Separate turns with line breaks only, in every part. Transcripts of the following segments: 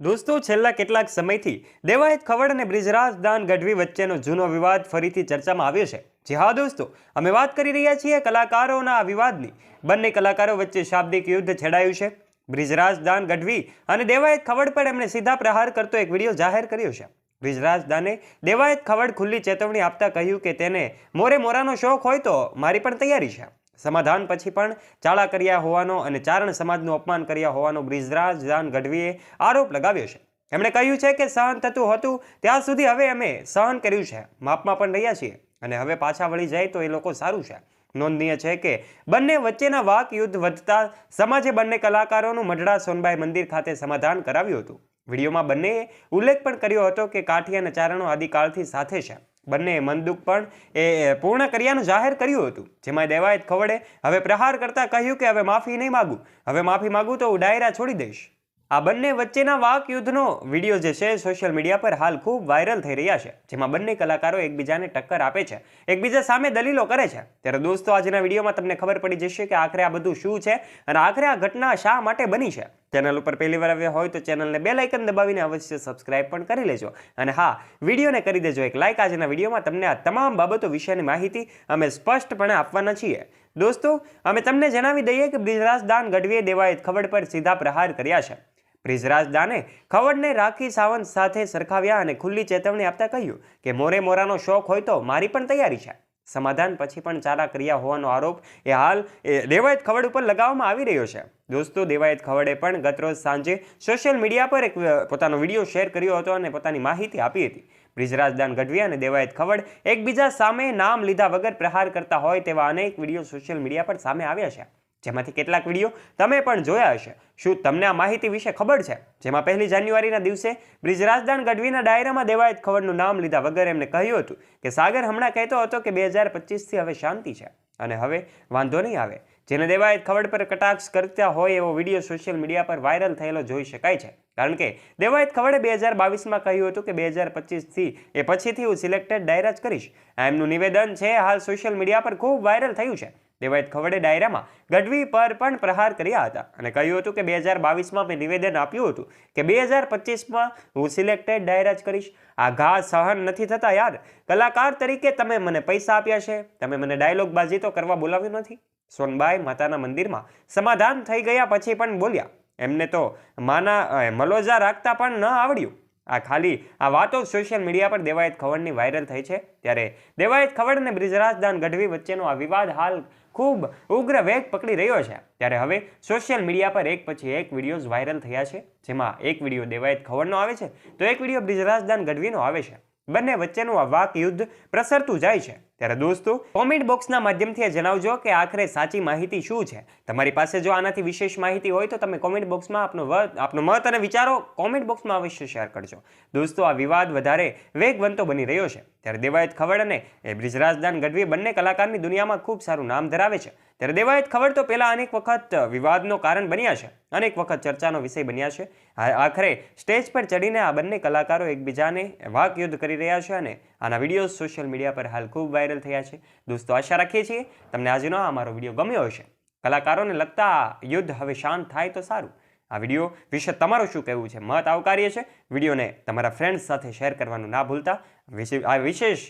દોસ્તો, છેલ્લા કેટલાક સમયથી દેવાયત ખવડ અને બ્રિજરાજ દાન ગઢવી વચ્ચેનો જૂનો વિવાદ ફરીથી ચર્ચામાં આવ્યો છે. જી હા, દોસ્તો, અમે વાત કરી રહ્યા છીએ કલાકારોના આ વિવાદની. બંને કલાકારો વચ્ચે શાબ્દિક યુદ્ધ છેડાયું છે. બ્રિજરાજ દાન ગઢવી અને દેવાયત ખવડ પર એમણે સીધા પ્રહાર કરતો એક વીડિયો જાહેર કર્યો છે. બ્રિજરાજ દાને દેવાયત ખવડ ખુલ્લી ચેતવણી આપતા કહ્યું કે તેને મોરે મોરાનો શોખ હોય તો મારી પણ તૈયારી છે. સમાધાન પછી પણ ચાળા કર્યા હોવાનો અને ચારણ સમાજનું અપમાન કર્યા હોવાનો બ્રિજરાજ દાન ગઢવીએ આરોપ લગાવ્યો છે. એમણે કહ્યું છે કે સહન થતું હતું, ત્યાં સુધી હવે અમે સહન કર્યું છે. માપમાં પણ રહ્યા છીએ અને હવે પાછા વળી જાય તો એ લોકો સારું છે. નોંધનીય છે કે બંને વચ્ચેના વાક યુદ્ધ વધતા સમાજે બંને કલાકારોનું મઢડા સોનબાઈ મંદિર ખાતે સમાધાન કરાવ્યું હતું. વિડીયોમાં બંનેએ ઉલ્લેખ પણ કર્યો હતો કે કાઠી અને ચારણો આદિકાળથી સાથે છે. બંને મનદુખ પણ એ પૂર્ણ કર્યાનું જાહેર કર્યું હતું. જેમાં દેવાયત ખવડે હવે પ્રહાર કરતા કહ્યું કે હવે માફી નહીં માગું. હવે માફી માગું તો હું ડાયરા છોડી દઈશ. આ બંને વચ્ચેના વાક યુદ્ધનો વીડિયો જે છે સોશિયલ મીડિયા પર હાલ ખૂબ વાયરલ થઈ રહ્યા છે, જેમાં બંને કલાકારો એકબીજાને ટક્કર આપે છે, એકબીજા સામે દલીલો કરે છે. ત્યારે દોસ્તો, આજના વિડીયોમાં તમને ખબર પડી જશે કે આખરે આ બધું શું છે અને આખરે આ ઘટના શા માટે બની છે? ચેનલ ઉપર પહેલી વાર આવ્યા હોય તો ચેનલને બે લાઇકન દબાવીને અવશ્ય સબસ્ક્રાઇબ પણ કરી લેજો. અને હા, વિડીયોને કરી દેજો એક લાઇક આજના વિડીયોમાં. તમને આ તમામ બાબતો વિશેની માહિતી અમે સ્પષ્ટપણે આપવાના છીએ. દોસ્તો, અમે તમને જણાવી દઈએ કે બ્રિજરાજ દાન ગઢવીએ દેવાયત ખવડ પર સીધા પ્રહાર કર્યા છે. બ્રિજરાજ દાને ખવડને રાખી સાવંત સાથે સરખાવ્યા અને ખુલ્લી ચેતવણી આપતા કહ્યું કે મોરે મોરાનો શોખ હોય તો મારી પણ તૈયારી છે. સમાધાન પછી પણ ચારા કર્યા હોવાનો આરોપ એ હાલ એ દેવાયત ખવડ ઉપર લગાવવામાં આવી રહ્યો છે. દોસ્તો દેવાયત ખવડે પણ ગતરોજ સાંજે સોશિયલ મીડિયા પર એક પોતાનો વીડિયો શેર કર્યો હતો અને પોતાની માહિતી આપી હતી. બ્રિજરાજદાન ગઢવી અને દેવાયત ખવડ એકબીજા સામે નામ લીધા વગર પ્રહાર કરતા હોય તેવા અનેક વીડિયો સોશિયલ મીડિયા પર સામે આવ્યા છે. જેમાંથી કેટલાક વીડિયો તમે પણ જોયા હશે. શું તમને આ માહિતી વિશે ખબર છે? જેમાં પહેલી જાન્યુઆરીના દિવસે બ્રિજરાજદાન ગઢવીના ડાયરામાં દેવાયત ખવડનું નામ લીધા વગર એમને કહ્યું હતું કે સાગર હમણાં કહેતો હતો કે બે હજાર પચીસથી હવે શાંતિ છે. અને હવે વાંધો નહીં આવે. જેને દેવાયત ખવડ પર કટાક્ષ કરતા હોય એવો વીડિયો સોશિયલ મીડિયા પર વાયરલ થયેલો જોઈ શકાય છે. કારણ કે દેવાયત ખવડે બે હજાર બાવીસમાં કહ્યું હતું કે બે હજાર પચીસથી એ પછીથી હું સિલેક્ટેડ ડાયરા જ કરીશ. એમનું નિવેદન છે, હાલ સોશિયલ મીડિયા પર ખૂબ વાયરલ થયું છે. દેવાયત ખવડે ડાયરામાં ગઢવી પર પણ પ્રહાર કર્યા હતા અને કહ્યું હતું કે બે હજાર બાવીસમાં મેં નિવેદન આપ્યું હતું કે બે હજાર પચીસમાં હું સિલેક્ટેડ ડાયરા જ કરીશ. આ ઘા સહન નથી થતા યાર. કલાકાર તરીકે તમે મને પૈસા આપ્યા છે? તમે મને ડાયલોગ બાજી તો કરવા બોલાવ્યું નથી? સોનબાઈ માતાના મંદિરમાં સમાધાન થઈ ગયા પછી પણ બોલ્યા, એમને તો માના મલોજા રાખતા પણ ન આવડ્યું. આ ખાલી, આ વાતો સોશિયલ મીડિયા પર દેવાયત ખવડની વાયરલ થઈ છે. ત્યારે દેવાયત ખવડ અને બ્રિજરાજદાન ગઢવી વચ્ચેનો આ વિવાદ હાલ ખૂબ ઉગ્ર વેગ પકડી રહ્યો છે. ત્યારે હવે સોશિયલ મીડિયા પર એક પછી એક વિડીયોઝ વાયરલ થયા છે. જેમાં એક વીડિયો દેવાયત ખવડનો આવે છે, તો એક વીડિયો બ્રિજરાજદાન ગઢવીનો આવે છે. બંને વચ્ચેનું આ વાક યુદ્ધ પ્રસરતું જાય છે. ત્યારે દોસ્તો, કોમેન્ટ બોક્સના માધ્યમથી જણાવજો કે આખરે સાચી માહિતી શું છે? તમારી પાસે જો આનાથી વિશેષ માહિતી હોય તો તમે કોમેન્ટ બોક્સમાં આપનો આપનો મત અને વિચારો કોમેન્ટ બોક્સમાં અવશ્ય શેર કરજો. દોસ્તો, આ વિવાદ વધારે વેગવંતો બની રહ્યો છે. ત્યારે દેવાયત ખવડ અને એ બ્રિજરાજદાન ગઢવી બંને કલાકારની દુનિયામાં ખૂબ સારું નામ ધરાવે છે. ત્યારે દેવાયત ખબર તો પહેલાં અનેક વખત વિવાદનો કારણ બન્યા છે. અનેક વખત ચર્ચાનો વિષય બન્યા છે. આખરે સ્ટેજ પર ચડીને આ બંને કલાકારો એકબીજાને વાક યુદ્ધ કરી રહ્યા છે અને આના વીડિયો સોશિયલ મીડિયા પર હાલ ખૂબ વાયરલ થયા છે. દોસ્તો, આશા રાખીએ છીએ તમને આજનો આ અમારો વીડિયો ગમ્યો હશે. કલાકારોને લગતા આ યુદ્ધ હવે શાંત થાય તો સારું. આ વીડિયો વિશે તમારું શું કહેવું છે? મત આવકાર્ય છે વિડીયોને તમારા ફ્રેન્ડ્સ સાથે શેર કરવાનું ના ભૂલતા. આ વિશેષ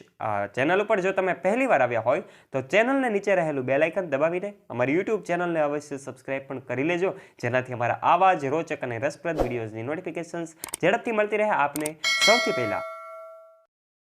ચેનલ ઉપર જો તમે પહેલી વાર આવ્યા હોય, તો ચેનલને નીચે રહેલું બે લાઇકન દબાવીને અમારી યુટ્યુબ ચેનલને અવશ્ય સબસ્ક્રાઇબ પણ કરી લેજો, જેનાથી અમારા આવા જ રોચક અને રસપ્રદ વિડીયોઝની નોટિફિકેશન્સ ઝડપથી મળતી રહે આપને સૌથી પહેલાં.